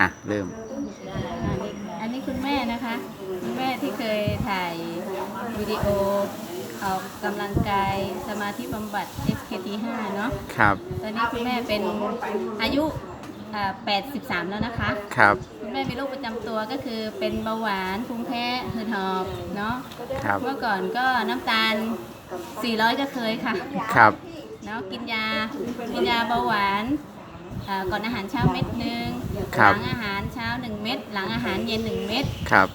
อะ เริ่ม อันนี้อันนี้คุณแม่นะคะคุณแม่ที่เคยถ่ายวิดีโอออกกำลังกายสมาธิบำบัด SKT5 เนาะครับ ตอนนี้คุณแม่เป็นอายุอ่า83 แล้วนะคะ ครับ คุณแม่มีโรคประจำตัวก็คือเป็นเบาหวานภูมิแพ้หืดหอบเนาะครับ เมื่อก่อนก็น้ำตาล 400 ก็เคยค่ะ ครับ เนาะกินยากินยาเบาหวานอ่า ก่อนอาหารเช้าเม็ดหนึ่งครับหลังอาหารเช้า1เม็ดหลังอาหารเย็น1เม็ดครับ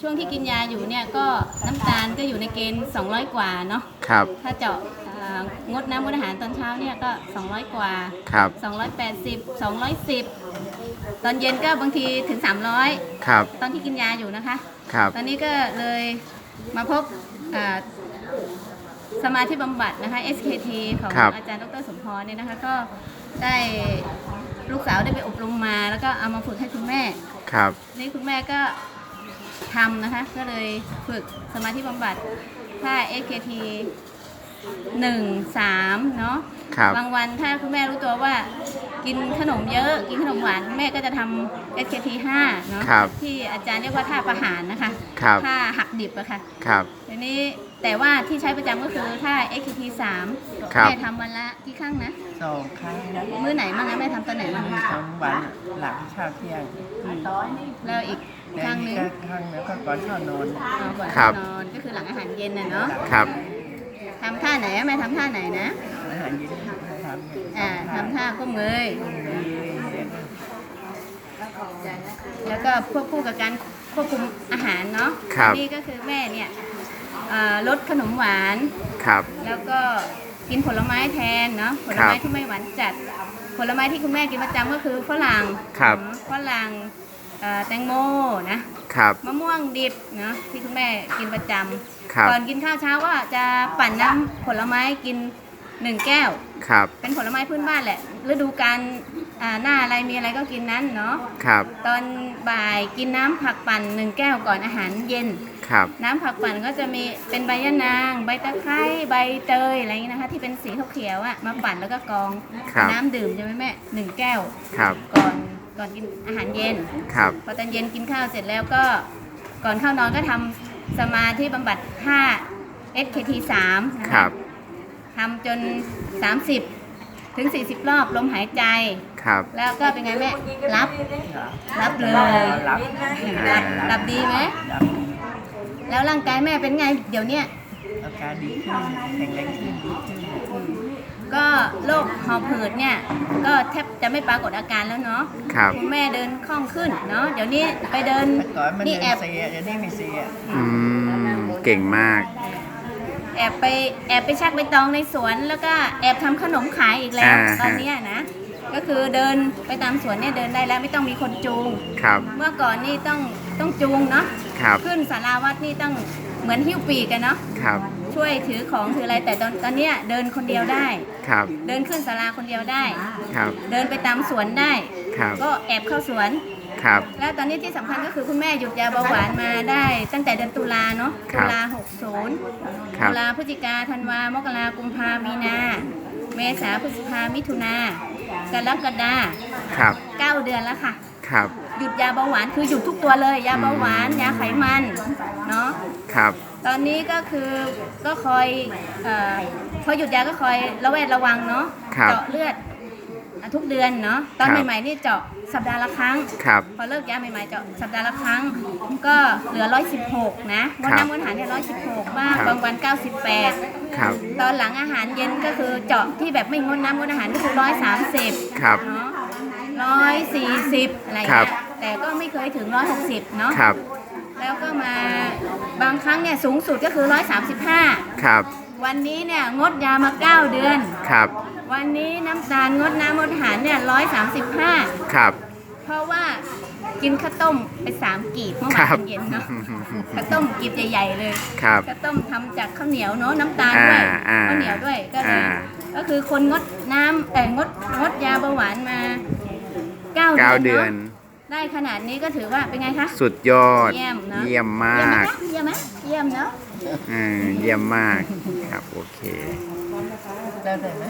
ช่วงที่กินยาอยู่เนี่ยก็น้ำตาลก็อยู่ในเกณฑ์ 200 กว่าเนาะครับ ถ้าเจาะอ่างดน้ำงดอาหารตอนเช้าเนี่ยก็ 200 กว่า ครับ 280 210 ตอนเย็นก็บางทีถึง 300 ครับ ตอนที่กินยาอยู่นะคะ ครับ ตอนนี้ก็เลยมาพบอ่าสมาธิบำบัดนะคะ SKT ของครับอาจารย์ดรสมพรเนี่ยนะคะ ก็ ได้ลูกสาวได้ไปอบรมมา แล้วก็เอามาฝึกให้คุณแม่ ครับ นี่คุณแม่ก็ทำนะคะ ก็เลยฝึกสมาธิบำบัดถ้า SKT หนึ่งสามเนาะครับ บางวันถ้าคุณแม่รู้ตัวว่ากินขนมเยอะ กินขนมหวานคุณแม่ก็จะทำ SKT 5เนาะครับที่อาจารย์เรียกว่าท่าประหารนะคะครับ ท่าหักดิบอะค่ะครับ ทีนี้ แต่ว่าที่ใช้ประจำก็คือท่า SKT 3ครับ แม่ทำวันละกี่ครั้งนะ สองครั้งนะมื้อไหนมั่งนะแม่ทำตอนไหนมั่งตอนวันหลังข้าวเที่ยงแล้วอีกครั้งหนึงแล้วครั้งแล้วก็ก่อนเข้านอนเอาก่อนครับ นอนก็คือหลังอาหารเย็นน่ะเนาะครับ ทำท่าไหนอะแม่ทำท่าไหนนะ อาหารเย็นทำอ่าทำท่าก้มเงยเลยแล้วก็ควบคู่กับการควบคุมอาหารเนาะครับ นี่ก็คือแม่เนี่ยเอ่อลดขนมหวาน ครับ แล้วก็กินผลไม้แทนเนาะผลไม้ที่ไม่หวานจัด ผลไม้ที่คุณแม่กินประจำก็คือฝรั่งครับเนอะฝรั่งเอ่อแตงโมนะครับ มะม่วงดิบเนาะที่คุณแม่กินประจครับำก่อนกินข้าวเช้าก็จะปั่นน้ำผลไม้กินหนึ่งแก้ว ครับ เป็นผลไม้พื้นบ้านแหละฤดูกาล อ่าหน้าอะไรมีอะไรก็กินนั้นเนาะครับ ตอนบ่ายกินน้ำผักปั่นหนึ่งแก้วก่อนอาหารเย็น ครับ น้ำผักปั่นก็จะมีเป็นใบยะนาง ใบตะไคร้ใบเตยอะไรอย่างนี้นะคะ ที่เป็นสีเขียวๆอะมาปั่นแล้วก็กรองครับ น้ำดื่มใช่ไหมแม่หนึ่งแก้วครับ ก่อนก่อนกินอาหารเย็น ครับ พอตอนเย็นกินข้าวเสร็จแล้วก็ก่อนเข้านอนก็ทำสมาธิบำบัด 5 SKT 3นะครัคะบทำจน 30 ถึง 40 รอบลมหายใจ ครับ แล้วก็เป็นไงแม่ รับ รับเลยหลับรับรับดีไหมหลับแล้วร่างกายแม่เป็นไง เดี๋ยวเนี้ยอาการดีขึ้นแข็งแรงขึ้นดีขึ้นก็โรคหอบหืดเนี่ยก็แทบจะไม่ปรากฏอาการแล้วเนาะครับคุณแม่เดินคล่องขึ้นเนาะเดี๋ยวนี้ไปเดินแต่ก่อนมันนี่เดินแอบเสียเดี๋ยวนี้ไม่เสียอืมเก่งมาก แอบไปแอบไปชักใบตองในสวนแล้วก็แอบทำขนมขายอีกแล้วอ่าตอนเนี้ยนะ ก็คือเดินไปตามสวนเนี่ยเดินได้แล้วไม่ต้องมีคนจูง ครับ เมื่อก่อนนี่ต้องต้องจูงเนาะครับ ขึ้นสาราวัดนี่ต้องเหมือนหิ้วปีกกันเนาะครับ ช่วยถือของถืออะไรแต่ตอนตอนเนี้ยเดินคนเดียวได้ ครับ เดินขึ้นศาลาคนเดียวได้ ครับ เดินไปตามสวนได้ ครับ ก็แอบเข้าสวน ครับ แล้วตอนนี้ที่สำคัญก็คือคุณแม่หยุดยาเบาหวานมาได้ ตั้งแต่เดือนตุลาเนาะ ครัตุบลาครั60บตุลาพฤศจิกาธันวามกรากุมภามีนา เมษาพฤษภามิถุนากรกฎาครับ เก้าเดือนแล้วค่ะ ครับ หยุดยาเบาหวานคือหยุดทุกตัวเลย ยาเบาหวานยาไขมันเนาะครับ ตอนนี้ก็คือก็คอยเอ่อพอหยุดยาก็คอยระแวดระวังเนาะครับ เจาะเลือดอะทุกเดือนเนาะตอนครับ ใหม่ๆนี่เจาะ สัปดาห์ละครั้ง ครับ พอเลิกยาใหม่ๆเจาะสัปดาห์ละครั้ง ก็เหลือ 116 นะงดครับน้ำงดอาหารเนี่ย116 บ้างครับบางวัน 98 ครับ ตอนหลังอาหารเย็นก็คือเจาะที่แบบไม่งดน้ำงดอาหารก็คือ 130 ครับเนาะ140 อะไรอย่างครัเงี้บยแต่ก็ไม่เคยถึง 160 เนาะ ครับ แล้วก็มาบางครั้งเนี่ยสูงสุดก็คือ 135 ครับ วันนี้เนี่ยงดยามา9เดือน ครับ วันนี้น้ำตาลงดน้ำงดอาหารเนี่ย135ครับ เพราะว่ากินข้าวต้มไป3กีบเมื่อครัวานบ เย็นเนาะ ข้าวต้มกีบใหญ่ๆเลย ครับ ข้าวต้มทำจากข้าวเหนียวเนาะน้ำตาลด้วยอ่าอ่าข้าวเหนียวด้วยก็เลยอ่าก็คือคนงดน้ำแต่งดงดยาเบาหวานมา9เก้าเดืเดืออนนเนาะได้ขนาดนี้ก็ถือว่าเป็นไงคะสุดยอด เยี่ยมเนอะเยี่ยมมาเยี่ยมไหมกคะเยี่ยมไหมเยี่ยมเนาะ อืมเยี่ยมมากครับ โอเค แล้วแต่ไหม